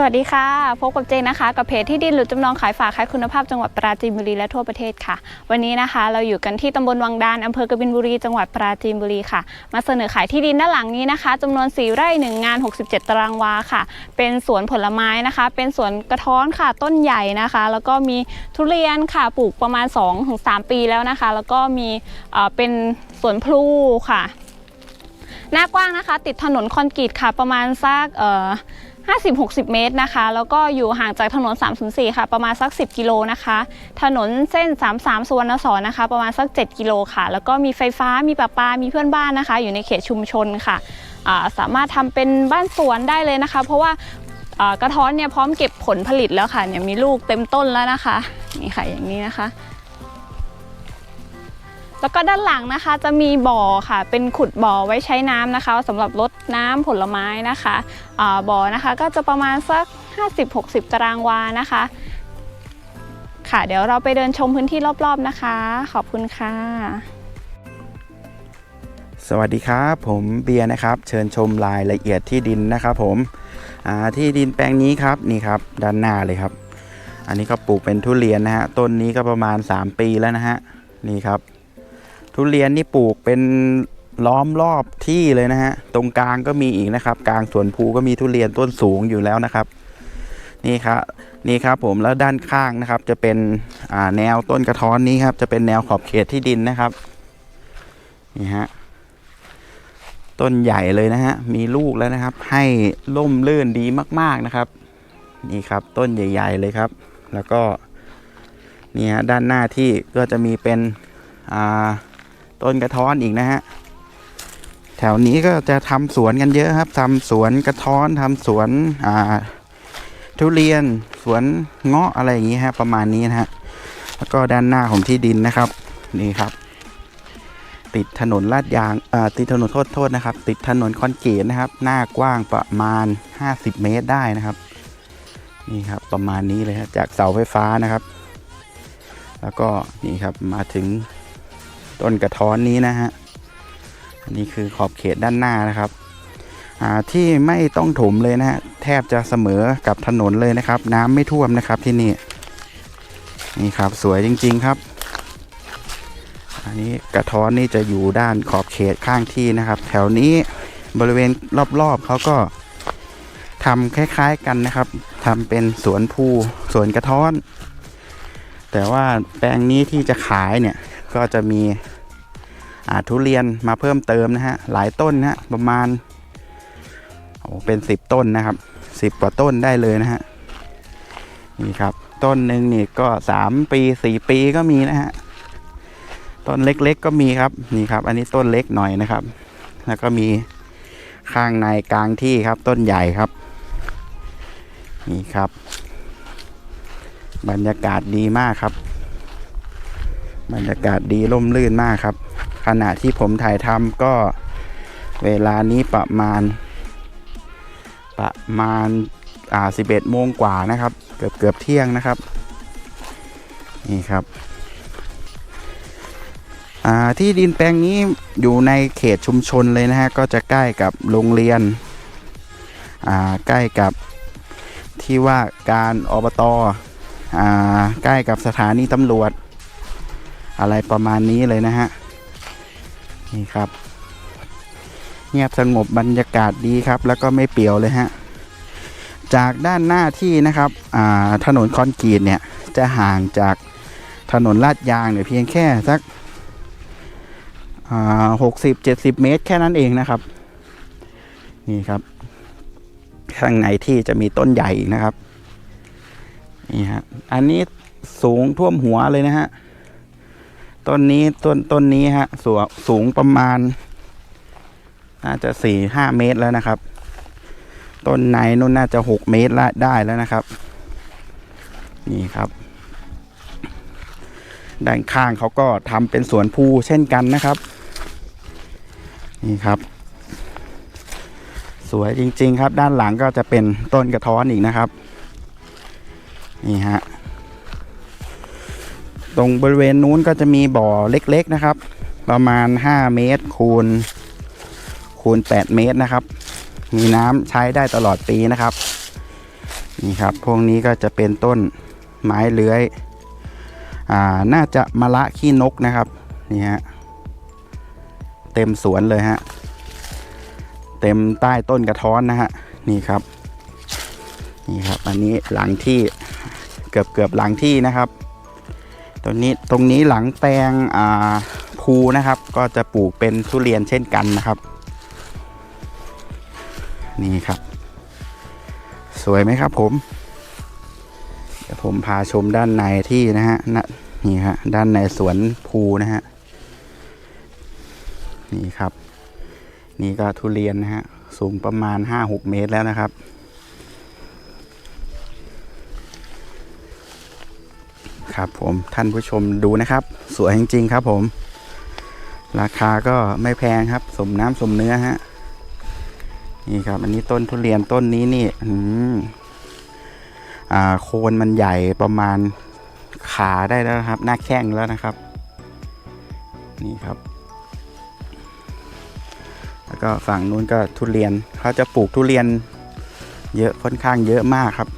สวัสดีค่ะ พบกับเจนนะคะ กับเพจที่ดินหรือจำนองขายฝากขายคุณภาพจังหวัดปราจีนบุรีและทั่วประเทศค่ะ วันนี้นะคะ เราอยู่กันที่ตำบลวังดานอำเภอกบินบุรีจังหวัดปราจีนบุรีค่ะ มาเสนอขายที่ดินด้านหลังนี้นะคะจำนวน 4 ไร่ 1 งาน 67 ตารางวาค่ะ เป็นสวนผลไม้นะคะ เป็นสวนกระท้อนค่ะต้นใหญ่นะคะ แล้วก็มีทุเรียนค่ะปลูกประมาณ 2-3 ปีแล้วนะคะ แล้วก็มีเอ่อเป็นสวนพลูค่ะ หน้ากว้างนะคะ ติดถนนคอนกรีตค่ะประมาณสักเอ่อ 50-60 เมตรนะคะ แล้วก็อยู่ห่างจากถนน 304 ค่ะ ประมาณสัก 10 กิโลนะคะ ถนนเส้น 33 สุวรรณสอนะคะ ประมาณสัก 7 กิโลค่ะ แล้วก็มีไฟฟ้ามีประปา มีเพื่อนบ้านนะคะ อยู่ในเขตชุมชนค่ะาสามารถทำเป็นบ้านสวนได้เลยนะคะ เพราะว่าอ่ากระท้อนเนี่ยพร้อมเก็บผลผลิตแล้วค่ะเนี่ยมีลูกเต็มต้นแล้วนะคะ นี่ค่ะอย่างนี้นะคะ แล้วก็ด้านหลังนะคะจะมีบ่อค่ะ เป็นขุดบ่อไว้ใช้น้ำนะคะสำหรับรดน้ำผลไม้นะคะบ่อนะคะก็จะประมาณสัก 50-60 ตารางวานะคะ ค่ะเดี๋ยวเราไปเดินชมพื้นที่รอบๆนะคะ ขอบคุณค่ะ สวัสดีครับ ผมเบียร์นะครับ เชิญชมรายละเอียดที่ดินนะครับ ผมที่ดินแปลงนี้ครับนี่ครับ ด้านหน้าเลยครับ อันนี้ก็ปลูกเป็นทุเรียนนะฮะต้นนี้ก็ประมาณ 3 ปีแล้วนะฮะนี่ครับ ทุเรียนนี่ปลูกเป็นล้อมรอบที่เลยนะฮะ ตรงกลางก็มีอีกนะครับ กลางสวนภูก็มีทุเรียนต้นสูงอยู่แล้วนะครับ นี่ครับนี่ครับผมแล้วด้านข้างนะครับ จะเป็นแนวต้นกระท้อนนี้ครับ จะเป็นแนวขอบเขตที่ดินนะครับนี่ฮะต้นใหญ่เลยนะฮะมีลูกแล้วนะครับ ให้ล่มลื่นดีมาก ๆนะครับ นี่ครับต้นใหญ่ ๆ เลยครับ แล้วก็นี่ฮะด้านหน้าที่ก็จะมีเป็นอ่า ต้นกระท้อนอีกนะฮะ แถวนี้ก็จะทำสวนกันเยอะครับทำสวนกระท้อนทำสวนอ่าทุเรียนสวนเงาะอะไรอย่างนี้ฮะ ประมาณนี้นะฮะ แล้วก็ด้านหน้าของที่ดินนะครับ นี่ครับ ติดถนนลาดยางอ่อติดถนนโทษโทษนะครับ ติดถนนคอนกรีตนะครับ หน้ากว้างประมาณ 50 เมตรได้นะครับ นี่ครับประมาณนี้เลยครับจากเสาไฟฟ้านะครับ แล้วก็นี่ครับมาถึง ต้นกระท้อนนี้นะฮะอันนี้คือขอบเขตด้านหน้านะครับที่ไม่ต้องถมเลยนะฮะแทบจะเสมอกับถนนเลยนะครับ น้ำไม่ท่วมนะครับที่นี่นี่ครับสวยจริง ๆครับ อันนี้กระท้อนนี่จะอยู่ด้านขอบเขตข้างที่นะครับ แถวนี้บริเวณรอบๆเขาก็ทำคล้าย ๆกันนะครับทำเป็นสวนภูสวนกระท้อน แต่ว่าแปลงนี้ที่จะขายเนี่ย ก็จะมีอาทุเรียนมาเพิ่มเติมนะฮะหลายต้นนะฮะประมาณโอ้เป็นสิบต้นนะครับสิบกว่าต้นได้เลยนะฮะนี่ครับต้นหนึ่งนี่ก็สามปีสี่ปีก็มีนะฮะต้นเล็กๆก็มีครับนี่ครับ อันนี้ต้นเล็กหน่อยนะครับ แล้วก็มีข้างในกลางที่ครับต้นใหญ่ครับนี่ครับ บรรยากาศดีมากครับ บรรยากาศดีร่มรื่นมากครับ ขณะที่ผมถ่ายทำก็เวลานี้ประมาณ ประมาณอ่าสิบเอ็ดโมงกว่านะครับ เกือบเกือบเที่ยงนะครับ นี่ครับอ่าที่ดินแปลงนี้อยู่ในเขตชุมชนเลยนะฮะ ก็จะใกล้กับโรงเรียนอ่าใกล้กับที่ว่าการอบตอ่าใกล้กับสถานีตำรวจ อะไรประมาณนี้เลยนะฮะ นี่ครับ เงียบสงบบรรยากาศดีครับ แล้วก็ไม่เปียวเลยฮะ จากด้านหน้าที่นะครับถนนคอนกรีตเนี่ย จะห่างจากถนนลาดยางเนี่ยเพียงแค่สักหกสิบเจ็ดสิบเมตรแค่นั้นเองนะครับ นี่ครับ ข้างในที่จะมีต้นใหญ่นะครับ นี่ฮะ อันนี้สูงท่วมหัวเลยนะฮะ ต้นนี้ต้นต้นนี้ฮะสูงสูงประมาณ น่าจะสี่ห้าเมตรแล้วนะครับ ต้นในนู่นน่าจะหกเมตรละได้แล้วนะครับ นี่ครับด้านข้างเขาก็ทำเป็นสวนภูเช่นกันนะครับ นี่ครับ สวยจริง ๆ ครับ ด้านหลังก็จะเป็นต้นกระท้อนอีกนะครับ นี่ฮะ ตรงบริเวณนู้นก็จะมีบ่อเล็กๆนะครับ ประมาณ 5 เมตรคูณคูณ 8 เมตรนะครับ มีน้ำใช้ได้ตลอดปีนะครับ นี่ครับ พวกนี้ก็จะเป็นต้นไม้เลื้อยอ่าน่าจะมะละขี้นกนะครับนี่ฮะเต็มสวนเลยฮะเต็มใต้ต้นกระท้อนนะฮะนี่ครับ นี่ครับ อันนี้หลังที่เกือบเกือบหลังที่นะครับ ตรงนี้ตรงนี้หลังแปลงอ่าภูนะครับ ก็จะปลูกเป็นทุเรียนเช่นกันนะครับ นี่ครับ สวยไหมครับ ผมเดี๋ยวผมพาชมด้านในที่นะฮะน,นี่ฮะด้านในสวนภูนะฮะนี่ครับ นี่ก็ทุเรียนนะฮะสูงประมาณ5-6เมตรแล้วนะครับ ครับผมท่านผู้ชมดูนะครับ สวยจริงๆครับผม ราคาก็ไม่แพงครับ สมน้ำสมเนื้อฮะนี่ครับ อันนี้ต้นทุเรียนต้นนี้นี่อืมอ่า โคนมันใหญ่ประมาณขาได้แล้วครับ หน้าแข้งแล้วนะครับ นี่ครับ แล้วก็ฝั่งนู้นก็ทุเรียนเขาจะปลูกทุเรียน เยอะค่อนข้างเยอะมากครับ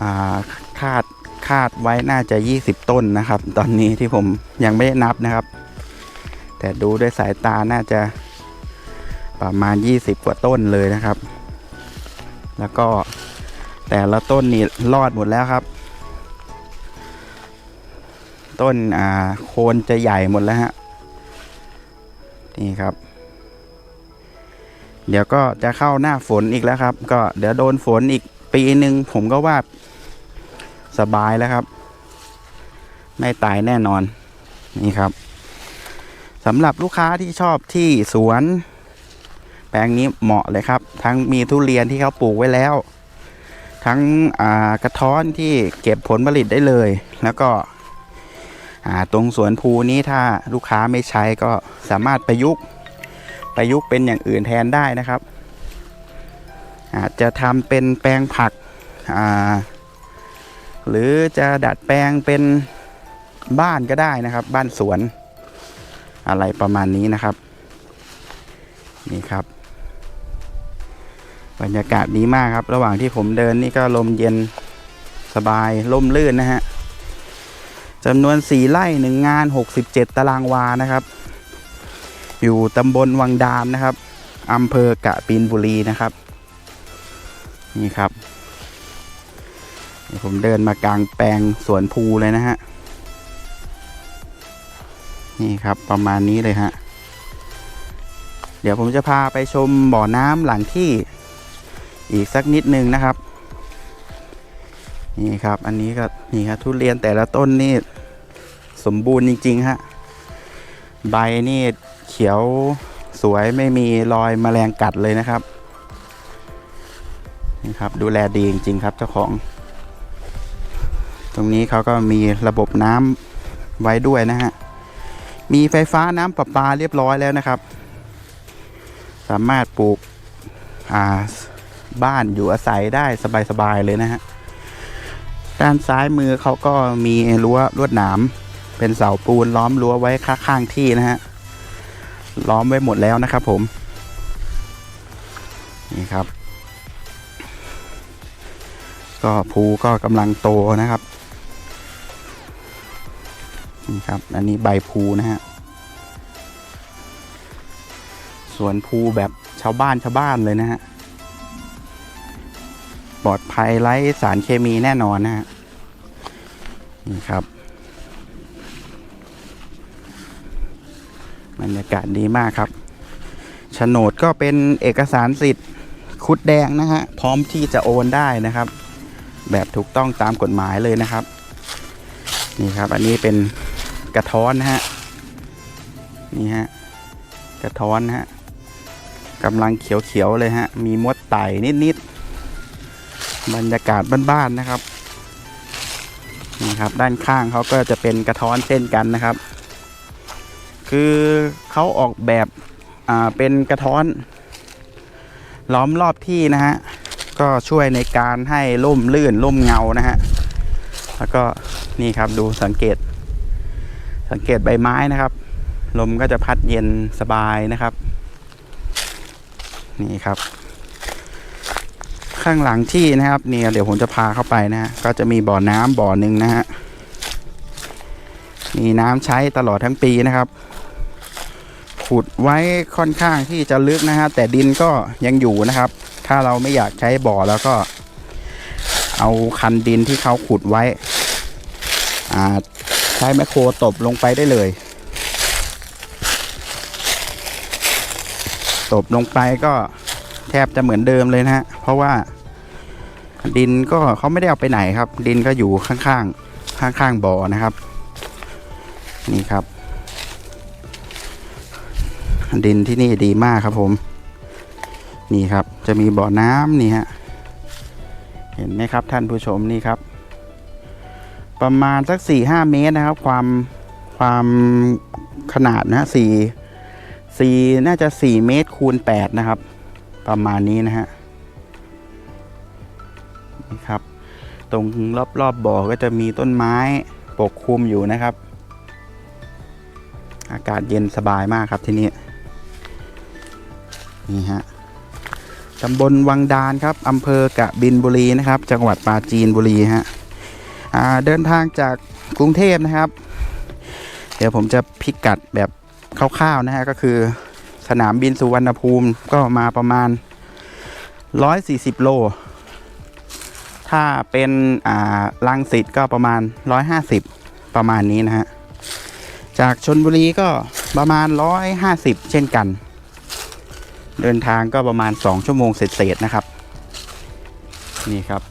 อ่าคาด คาดไว้น่าจะ 20 ต้นนะครับ ตอนนี้ที่ผมยังไม่ได้นับนะครับ แต่ดูด้วยสายตาน่าจะประมาณ 20 กว่าต้นเลยนะครับ แล้วก็แต่ละต้นนี่รอดหมดแล้วครับ ต้นอ่าโคนจะใหญ่หมดแล้วฮะนี่ครับ เดี๋ยวก็จะเข้าหน้าฝนอีกแล้วครับ ก็เดี๋ยวโดนฝนอีกปีหนึ่งผมก็ว่า สบายแล้วครับ ไม่ตายแน่นอนนี่ครับสำหรับลูกค้าที่ชอบที่สวน แปลงนี้เหมาะเลยครับ ทั้งมีทุเรียนที่เขาปลูกไว้แล้ว ทั้งกระท้อนที่เก็บผลผลิตได้เลย แล้วก็ตรงสวนภูนี้ถ้าลูกค้าไม่ใช้ก็สามารถประยุกต์ประยุกต์เป็นอย่างอื่นแทนได้นะครับ อาจจะทำเป็นแปลงผักอ่า หรือจะดัดแปลงเป็นบ้านก็ได้นะครับ บ้านสวน อะไรประมาณนี้นะครับ นี่ครับ บรรยากาศดีมากครับ ระหว่างที่ผมเดินนี่ก็ลมเย็นสบายล่มลื่นนะฮะจำนวน4ไร่หนึ่งงาน 67 ตารางวานะครับ อยู่ตำบลวังดามนะครับอำเภอกะปินบุรีนะครับ นี่ครับ ผมเดินมากลางแปลงสวนภูเลยนะฮะ นี่ครับประมาณนี้เลยฮะ เดี๋ยวผมจะพาไปชมบ่อน้ำหลังที่อีกสักนิดนึงนะครับ นี่ครับอันนี้ก็นี่ครับทุเรียนแต่ละต้นนี่สมบูรณ์จริง ๆ ฮะ ใบนี่เขียวสวยไม่มีรอยแมลงกัดเลยนะครับ นี่ครับดูแลดีจริง ๆ ครับเจ้าของ ตรงนี้เขาก็มีระบบน้ำไว้ด้วยนะฮะ มีไฟฟ้าน้ำประปาเรียบร้อยแล้วนะครับ สามารถปลูกบ้านอยู่อาศัยได้สบายๆเลยนะฮะ ด้านซ้ายมือเขาก็มีรั้วลวดหนาม เป็นเสาปูนล้อมรั้วไว้ข้างๆที่นะฮะ ล้อมไว้หมดแล้วนะครับผม นี่ครับ ก็ภูก็กำลังโตนะครับ นี่ครับ อันนี้ใบภูนะฮะ สวนภูแบบชาวบ้านชาวบ้านเลยนะฮะ ปลอดภัยไร้สารเคมีแน่นอนนะฮะ นี่ครับบรรยากาศดีมากครับโฉนดก็เป็นเอกสารสิทธิ์คุดแดงนะฮะ พร้อมที่จะโอนได้นะครับ แบบถูกต้องตามกฎหมายเลยนะครับ นี่ครับ อันนี้เป็น กระท้อนนะฮะนี่ฮะกระท้อนนะฮะกำลังเขียวๆเลยฮะ มีมดไต่นิดๆบรรยากาศบ้านๆนะครับนี่ครับ ด้านข้างเขาก็จะเป็นกระท้อนเช่นกันนะครับ คือเขาออกแบบอ่าเป็นกระท้อน ล้อมรอบที่นะฮะก็ช่วยในการให้ร่มลื่นร่มเงานะฮะแล้วก็นี่ครับดูสังเกต สังเกตใบไม้นะครับ ลมก็จะพัดเย็นสบายนะครับ นี่ครับ ข้างหลังที่นะครับเนี่ยเดี๋ยวผมจะพาเข้าไปนะฮะก็จะมีบ่อน้ำบ่อหนึ่งนะฮะมีน้ำใช้ตลอดทั้งปีนะครับขุดไว้ค่อนข้างที่จะลึกนะฮะแต่ดินก็ยังอยู่นะครับ ถ้าเราไม่อยากใช้บ่อแล้วก็ เอาคันดินที่เขาขุดไว้อ่า ใช้แมคโครตบลงไปได้เลย ตบลงไปก็แทบจะเหมือนเดิมเลยนะฮะ เพราะว่า ดินก็เขาไม่ได้เอาไปไหนครับ ดินก็อยู่ข้างๆ ข้างๆบ่อนะครับ นี่ครับ ดินที่นี่ดีมากครับผม นี่ครับจะมีบ่อน้ำนี่ฮะ เห็นไหมครับท่านผู้ชมนี่ครับ ประมาณสักสี่ห้าเมตรนะครับ ความความขนาดนะสี่สี่น่าจะสี่เมตรคูณแปดนะครับ ประมาณนี้นะฮะนี่ครับ ตรงรอบๆบบ่อก็จะมีต้นไม้ปกคลุมอยู่นะครับ อากาศเย็นสบายมากครับที่นี่นี่ฮะตำบลวังดานครับอำเภอกะบินบุรีนะครับ จังหวัดปราจีนบุรีฮะ เดินทางจากกรุงเทพนะครับ เดี๋ยวผมจะพิกัดแบบคร่าวๆนะฮะก็คือสนามบินสุวรรณภูมิก็มาประมาณ 140 โล ถ้าเป็นอ่าลังสิตก็ประมาณ 150 ประมาณนี้นะฮะ จากชนบุรีก็ประมาณ 150 เช่นกัน เดินทางก็ประมาณ 2 ชั่วโมงเศษๆนะครับ นี่ครับ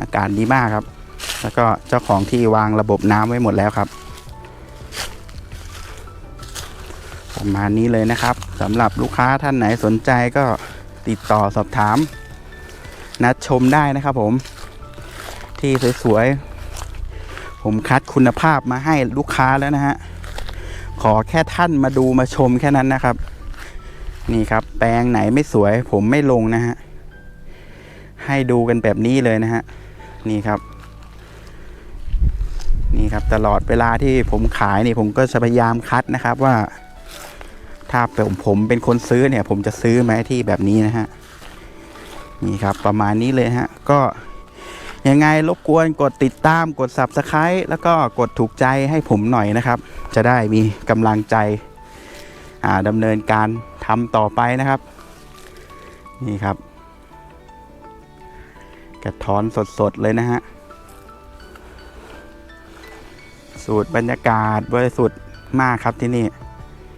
อากาศดีมากครับ แล้วก็เจ้าของที่วางระบบน้ำไว้หมดแล้วครับ ประมาณนี้เลยนะครับสำหรับลูกค้าท่านไหนสนใจก็ติดต่อสอบถาม นัดชมได้นะครับผม ที่สวยๆ ผมคัดคุณภาพมาให้ลูกค้าแล้วนะฮะ ขอแค่ท่านมาดูมาชมแค่นั้นนะครับ นี่ครับ แปลงไหนไม่สวย ผมไม่ลงนะฮะให้ดูกันแบบนี้เลยนะฮะ นี่ครับ นี่ครับตลอดเวลาที่ผมขายนี่ผมก็จะพยายามคัดนะครับว่า ถ้าผมผมเป็นคนซื้อเนี่ย ผมจะซื้อไหมที่แบบนี้นะฮะนี่ครับประมาณนี้เลยฮะก็ยังไงรบกวนกดติดตามกด subscribe แล้วก็กดถูกใจให้ผมหน่อยนะครับ จะได้มีกำลังใจดำเนินการทำต่อไปนะครับ นี่ครับ กระท้อนสดๆเลยนะฮะ สูตรบรรยากาศบริสุทธิ์มากครับที่นี่